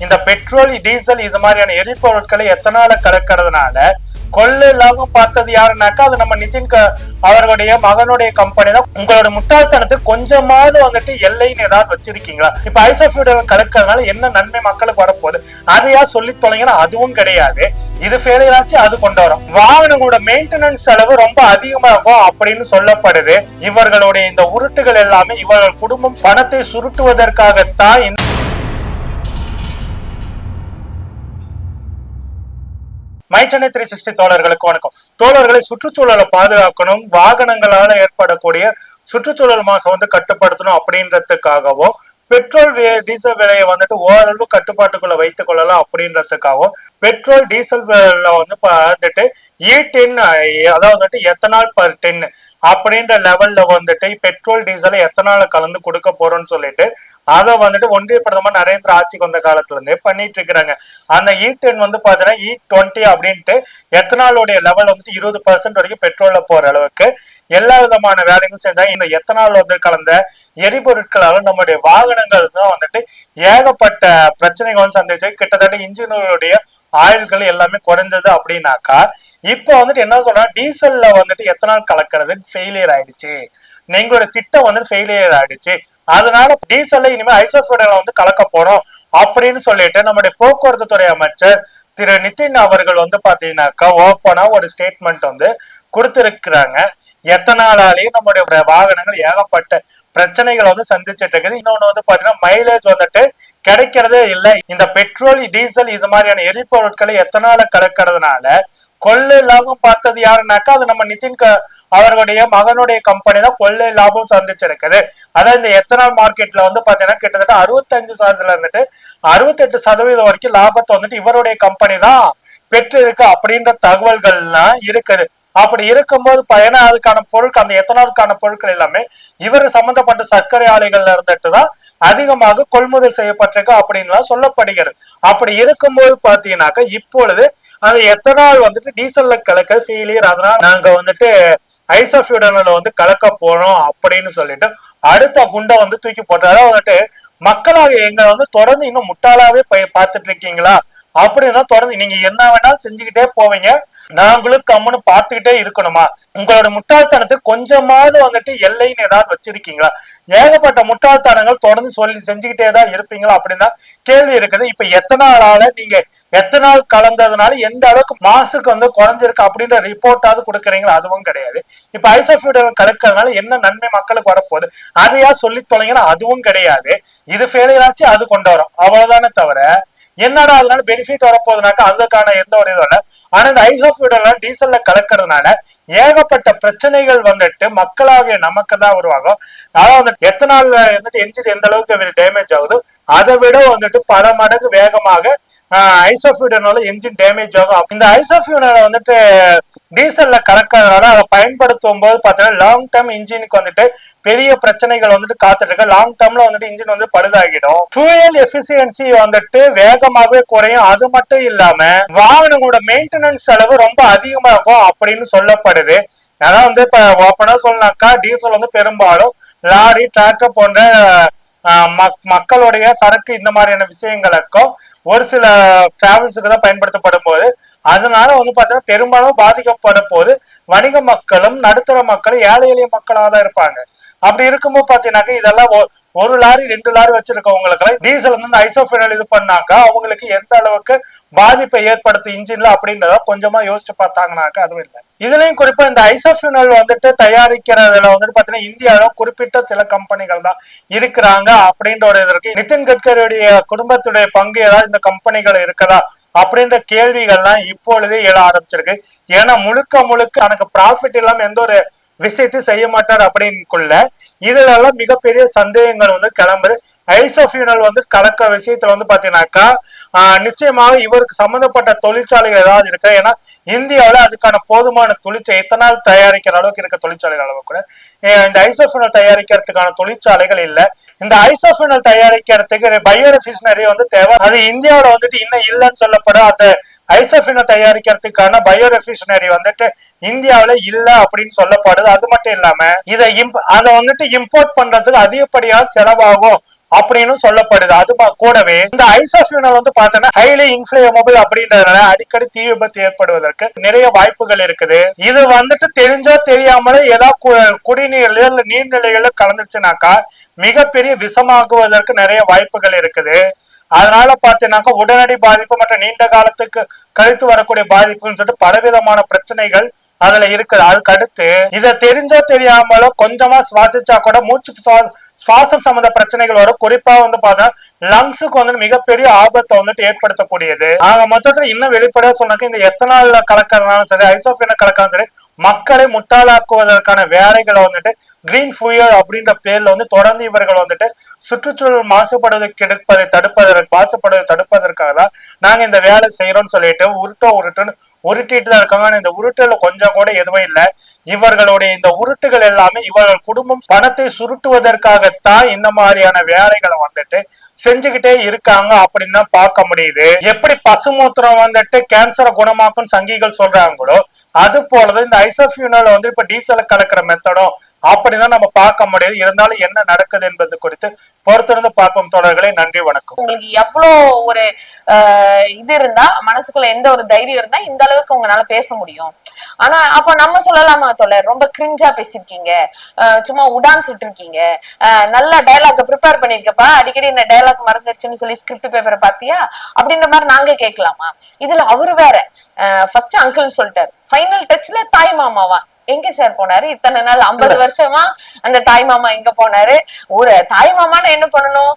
இந்த petrol diesel இது மாதிரியான எரிபொருட்களை எத்தனால கலக்கிறதுனால கொள்ளு இல்லாம பார்த்தது யாருனாக்கா அது நம்ம நிதின் க- அவர்களுடைய மகனுடைய கம்பெனி தான். உங்களோட முட்டாள்தனத்துக்கு கொஞ்சமாவது வந்துட்டு எல்லைன்னு ஏதாவது வச்சிருக்கீங்களா? இப்ப ஐசோஃபியூடல் கலக்கிறதுனால என்ன நன்மை மக்களுக்கு வரப்போகுது? அதையா சொல்லி தொலைங்கன்னா அதுவும் கிடையாது. இது ஃபெயிலியர் ஆச்சு அது கொண்டு வரும். வாகனங்களோட மெயின்டெனன்ஸ் செலவு ரொம்ப அதிகமாகும் அப்படின்னு சொல்லப்படுது. இவர்களுடைய இந்த உருட்டுகள் எல்லாமே இவர்கள் குடும்பம் பணத்தை சுருட்டுவதற்காகத்தான் இந்த த்ரீ சிக்ஸ்டி தோழர்களுக்கு வணக்கம். தோழர்களை சுற்றுச்சூழலை பாதுகாக்கணும் வாகனங்களால ஏற்படக்கூடிய சுற்றுச்சூழல் மாசம் வந்து கட்டுப்படுத்தணும் அப்படின்றதுக்காகவும் பெட்ரோல் டீசல் விலையை வந்துட்டு ஓரளவு கட்டுப்பாட்டுக்குள்ள வைத்துக் கொள்ளலாம் அப்படின்றதுக்காகவும் பெட்ரோல் டீசல் விலையில வந்து பார்த்துட்டு இ டென் அதாவது வந்துட்டு எத்தனால் பர் டென் அப்படின்ற லெவல்ல வந்துட்டு பெட்ரோல் டீசலை எத்தனால கலந்து கொடுக்க போறோம்னு சொல்லிட்டு அதை வந்துட்டு ஒன்றிய பிரதமர் நரேந்திர ஆட்சிக்கு வந்த காலத்துல இருந்தே பண்ணிட்டு இருக்கிறாங்க. அந்த e இ டென் வந்து பாத்தீங்கன்னா e இ டுவெண்ட்டி அப்படின்ட்டு எத்தனாலுடைய லெவல் வந்துட்டு இருபது பர்சன்ட் வரைக்கும் பெட்ரோல்ல போற அளவுக்கு எல்லா விதமான வேலைகளும் செஞ்சாங்க இந்த எத்தனால் வந்து கலந்த எரிபொருட்களாலும் நம்முடைய வாகனங்கள் தான் வந்துட்டு ஏகப்பட்ட பிரச்சனைகள் வந்து சந்திச்சு கிட்டத்தட்ட இன்ஜினுடைய ஆயுள்கள் எல்லாமே குறைஞ்சது அப்படின்னாக்கா இப்போ வந்துட்டு என்ன சொல்றா டீசல்ல வந்துட்டு எத்தனால் கலக்கிறது? ஃபெயிலியர் ஆயிடுச்சு. எங்களோட திட்டம் வந்து ஃபெயிலியர் ஆயிடுச்சு. அதனால டீசல்ல இனிமே ஐசோஃபோடல வந்து கலக்க போறோம் அப்படின்னு சொல்லிட்டு நம்முடைய போக்குவரத்து துறை அமைச்சர் திரு நிதின் அவர்கள் வந்து பாத்தீங்கன்னாக்கா ஓப்பனா ஒரு ஸ்டேட்மெண்ட் வந்து கொடுத்திருக்கிறாங்க. எத்தனாலாலேயும் நம்முடைய வாகனங்கள் ஏகப்பட்ட பிரச்சனைகளை வந்து சந்திச்சிட்டு இருக்குது. இன்னொன்னு வந்து பாத்தீங்கன்னா மைலேஜ் வந்துட்டு கிடைக்கிறதே இல்லை. இந்த பெட்ரோல் டீசல் இது மாதிரியான எரிபொருட்களை எத்தனால கலக்கிறதுனால கொள்ளை லாபம் பார்த்தது யாருனாக்கா அது நம்ம நிதின் க- அவர்களுடைய மகனுடைய கம்பெனி தான் கொள்ளை லாபம் சந்திச்சிருக்குது. அதாவது இந்த எத்தனால் மார்க்கெட்ல வந்து பாத்தீங்கன்னா கிட்டத்தட்ட அறுபத்தஞ்சு சதவீதம் இருந்துட்டு அறுபத்தெட்டு சதவீதம் வரைக்கும் லாபத்தை வந்துட்டு இவருடைய கம்பெனி தான் பெற்று இருக்கு அப்படின்ற தகவல்கள்லாம் இருக்குது. அப்படி இருக்கும்போது ஏன்னா அதுக்கான பொருட்கள் அந்த எத்தனாலுக்கான பொருட்கள் எல்லாமே இவர் சம்பந்தப்பட்ட சர்க்கரை ஆலைகள்ல இருந்துட்டு தான் அதிகமாக கொள்முதல் செய்யப்பட்டிருக்கு அப்படின்லாம் சொல்லப்படுகிறது. அப்படி இருக்கும்போது பாத்தீங்கன்னாக்க இப்பொழுது அந்த எத்தனால் வந்துட்டு டீசல்ல கலக்க ஃபெயிலியர் அதனால நாங்க வந்துட்டு ஐசோஃபியூடனில் வந்து கலக்க போறோம் அப்படின்னு சொல்லிட்டு அடுத்த குண்டை வந்து தூக்கி போட்டாரு. அதாவது வந்துட்டு மக்களாக எங்களை வந்து தொடர்ந்து இன்னும் முட்டாளாவே பார்த்துட்டு இருக்கீங்களா? அப்படின்னா தொடர்ந்து நீங்க என்ன வேணாலும் செஞ்சுக்கிட்டே போவீங்க. நாங்களும் கம்முன்னு பார்த்துக்கிட்டே இருக்கணுமா? உங்களோட முட்டாள்தனத்துக்கு கொஞ்சமாவது வந்துட்டு எல்லைன்னு ஏதாவது வச்சிருக்கீங்களா? ஏகப்பட்ட முட்டாள்தனங்கள் தொடர்ந்து சொல்லி செஞ்சுக்கிட்டே தான் இருப்பீங்களா? அப்படின்னா கேள்வி இருக்குது. இப்ப எத்தனை நாளால நீங்க எத்தனால் கலந்ததுனால எந்த அளவுக்கு மாசுக்கு வந்து குறைஞ்சிருக்கு அப்படின்ற ரிப்போர்ட்டாவது கொடுக்குறீங்களா? அதுவும் கிடையாது. இப்ப ஐசோஃபியூடல் கலக்கிறதுனால என்ன நன்மை மக்களுக்கு வரப்போகுது? அதையா சொல்லி தொலைங்கன்னா அதுவும் கிடையாது. இது ஃபெயிலியர் ஆச்சு அது கொண்டு வரும். அவ்வளவுதானே தவிர என்னடா அதனால பெனிஃபிட் வரப்போகுதுனாக்கா அதுக்கான எந்த ஒரு இதுவும் இல்லை. ஆனா இந்த ஐசோஃபியூடல் டீசல்ல கலக்கிறதுனால ஏகப்பட்ட பிரச்சனைகள் வந்துட்டு மக்களாகிய நமக்கு தான் உருவாகும். அதாவது வந்துட்டு எத்தனால வந்துட்டு என்ஜின் எந்த அளவுக்கு டேமேஜ் ஆகுது அதை விட வந்துட்டு பல மடங்கு வேகமாக ஐசோஃபியூடனால என்ஜின் டேமேஜ் ஆகும். இந்த ஐசோஃபியூடனை வந்துட்டு டீசல்ல கலக்கிறதுனால அதை பயன்படுத்தும் போது பார்த்தீங்கன்னா லாங் டேர்ம் இன்ஜினுக்கு வந்துட்டு பெரிய பிரச்சனைகள் வந்துட்டு காத்துட்டு இருக்கு. லாங் டேர்ம்ல வந்துட்டு இன்ஜின் வந்து பழுதாகிடும். ஃபியூயல் எஃபிசியன்சி வந்துட்டு வேகமாகவே குறையும். அது மட்டும் இல்லாம வாகனங்களோட மெயின்டெனன்ஸ் செலவு ரொம்ப அதிகமாகும் அப்படின்னு சொல்லப்படுது. ஏன்னா வந்து இப்ப ஓப்பனா சொல்லனாக்கா டீசல் வந்து பெரும்பாலும் லாரி டிராக்டர் போன்ற மக்களுடைய சரக்கு இந்த மாதிரியான விஷயங்களுக்கும் ஒரு சில டிராவல்ஸுக்கு தான் பயன்படுத்தப்படும் போது அதனால வந்து பார்த்தீங்கன்னா பெரும்பாலும் பாதிக்கப்படும் போது வணிக மக்களும் நடுத்தர மக்களும் ஏழை எளிய மக்களாக தான் இருப்பாங்க. அப்படி இருக்கும்போது பாத்தீங்கன்னாக்க இதெல்லாம் ஒ- ஒரு லாரி ரெண்டு லாரி வச்சிருக்கவங்களுக்கு டீசல் வந்து இந்த ஐசோஃபினல் இது பண்ணாக்கா அவங்களுக்கு எந்த அளவுக்கு பாதிப்பை ஏற்படுத்தும் இன்ஜின்ல அப்படின்றத கொஞ்சமா யோசிச்சு பார்த்தாங்கனாக்க அதுவும் இல்லை. இதுலயும் குறிப்பா இந்த ஐசோஃபினல் வந்துட்டு தயாரிக்கிறதுல வந்துட்டு பாத்தீங்கன்னா இந்தியாவில குறிப்பிட்ட சில கம்பெனிகள் தான் இருக்கிறாங்க அப்படின்ற ஒரு இது இருக்கு. நிதின் கட்கரியுடைய குடும்பத்துடைய பங்கு ஏதாவது இந்த கம்பெனிகள் இருக்கதா அப்படின்ற கேள்விகள்லாம் இப்பொழுதே எழ ஆரம்பிச்சிருக்கு. ஏன்னா முழுக்க முழுக்க எனக்கு ப்ராஃபிட் இல்லாம எந்த ஒரு விஷயத்தை செய்ய மாட்டார் அப்படின்னுக்குள்ள இதுல மிகப்பெரிய சந்தேகங்கள் வந்து கிளம்புது. ஐசோஃபியூனல் வந்து கலக்க விஷயத்துல வந்து பாத்தீங்கன்னாக்கா ஆஹ் நிச்சயமாக இவருக்கு சம்பந்தப்பட்ட தொழிற்சாலைகள் ஏதாவது இருக்கு. ஏன்னா இந்தியாவில் அதுக்கான போதுமான தொழிற்சாலை எத்தனால் தயாரிக்கிற அளவுக்கு இருக்க தொழிற்சாலைகள் அளவு கூட. இந்த ஐசோஃபினல் தயாரிக்கிறதுக்கான தொழிற்சாலைகள் இல்ல. இந்த ஐசோஃபினல் தயாரிக்கிறதுக்கு பயோரெஃபிஷனரி வந்து தேவை. அது இந்தியாவில் வந்துட்டு இன்னும் இல்லைன்னு சொல்லப்படும். அந்த ஐசோஃபினை தயாரிக்கிறதுக்கான பயோரெஃபிஷனரி வந்துட்டு இந்தியாவில இல்ல அப்படின்னு சொல்லப்படுது. அது மட்டும் இல்லாம இதை இம்ப அதை வந்துட்டு இம்போர்ட் பண்றதுக்கு அதிகப்படியா செலவாகும் அப்படின்னு சொல்லப்படுது. அது கூடவே இந்த ஐசோஃபியூனல் வந்து பார்த்தோன்னா ஹைலி இன்ஃபிளேமபிள் அப்படின்றதுனால அடிக்கடி தீ விபத்து ஏற்படுவதற்கு நிறைய வாய்ப்புகள் இருக்குது. இது வந்துட்டு தெரிஞ்சோ தெரியாமலோ ஏதாவது கு- குடிநீர்லயோ நீர்நிலைகளோ கலந்துச்சுனாக்கா மிகப்பெரிய விஷமாகுவதற்கு நிறைய வாய்ப்புகள் இருக்குது. அதனால பாத்தீங்கன்னாக்கா உடனடி பாதிப்பு மற்றும் நீண்ட காலத்துக்கு கழித்து வரக்கூடிய பாதிப்புன்னு சொல்லிட்டு பலவிதமான பிரச்சனைகள் அதுல இருக்குது. அதுக்கு அடுத்து இத தெரிஞ்சோ தெரியாமலோ கொஞ்சமா சுவாசிச்சா கூட மூச்சு சுவா- சுவாசம் சம்பந்த பிரச்சனைகள் வரும். குறிப்பா வந்து பார்த்தா லங்ஸுக்கு வந்து மிகப்பெரிய ஆபத்தை வந்துட்டு ஏற்படுத்தக்கூடியது. ஆக மொத்தத்துல இன்னும் வெளிப்படையா சொன்னாக்க இந்த எத்தனால் கலக்கறதுனாலும் சரி ஐசோஃபின கலக்கறதும் சரி மக்களை முட்டாளாக்குவதற்கான வேலைகளை வந்துட்டு கிரீன் ஃபுயர் அப்படின்ற பேர்ல வந்து தொடர்ந்து இவர்கள் வந்துட்டு சுற்றுச்சூழல் மாசுபடுவதை கெடுப்பதை தடுப்பதற்கு மாசுபடுவதை தடுப்பதற்காக தான் நாங்க இந்த வேலை செய்யறோம்னு சொல்லிட்டு உருட்டோ உருட்டுன்னு உருட்டிட்டு தான் இருக்காங்க. ஆனா இந்த உருட்டுல கொஞ்சம் கூட எதுவும் இல்லை. இவர்களுடைய இந்த உருட்டுகள் எல்லாமே இவர்கள் குடும்பம் பணத்தை சுருட்டுவதற்காகத்தான் இந்த மாதிரியான வேலைகளை வந்துட்டு செஞ்சுக்கிட்டே இருக்காங்க அப்படின்னு தான் பார்க்க முடியுது. எப்படி பசுமூத்திரம் வந்துட்டு கேன்சரை குணமாக்கும் சங்கிகள் சொல்றாங்களோ அது போலதான் இந்த ஐசோஃபியூனல் வந்து இப்ப டீசல கலக்கிற மெத்தடும் அப்படிதான் நம்ம பார்க்க முடியுது. இருந்தாலும் என்ன நடக்குது என்பது குறித்து பொறுத்திருந்து பார்ப்போம். தொடர்களே நன்றி வணக்கம். உங்களுக்கு எவ்வளவு ஒரு ஆஹ், இது இருந்தா மனசுக்குள்ள எந்த ஒரு தைரியம் இருந்தா இந்த அளவுக்கு உங்களால பேச முடியும். ஆனா அப்ப நம்ம சொல்லலாமா தொடர் ரொம்ப கிரிஞ்சா பேசிருக்கீங்க சும்மா உடான் சுட்டிருக்கீங்க ஆஹ், நல்ல டயலாக் ப்ரிப்பேர் பண்ணிருக்கப்பா. அடிக்கடி இந்த டயலாக் மறந்துருச்சுன்னு சொல்லி ஸ்கிரிப்ட் பேப்பரை பாத்தியா அப்படின்ற மாதிரி நாங்க கேட்கலாமா? இதுல அவரு வேற. ஃபர்ஸ்ட் அங்கிள்னு சொல்லிட்டாரு. ஃபைனல் டச்ல தாய் மாமாவா? எங்க சார் போனாரு? இத்தனை நாள் ஐம்பது வருஷமா அந்த தாய் மாமா எங்க போனாரு? ஒரு தாய் மாமான்னு என்ன பண்ணணும்?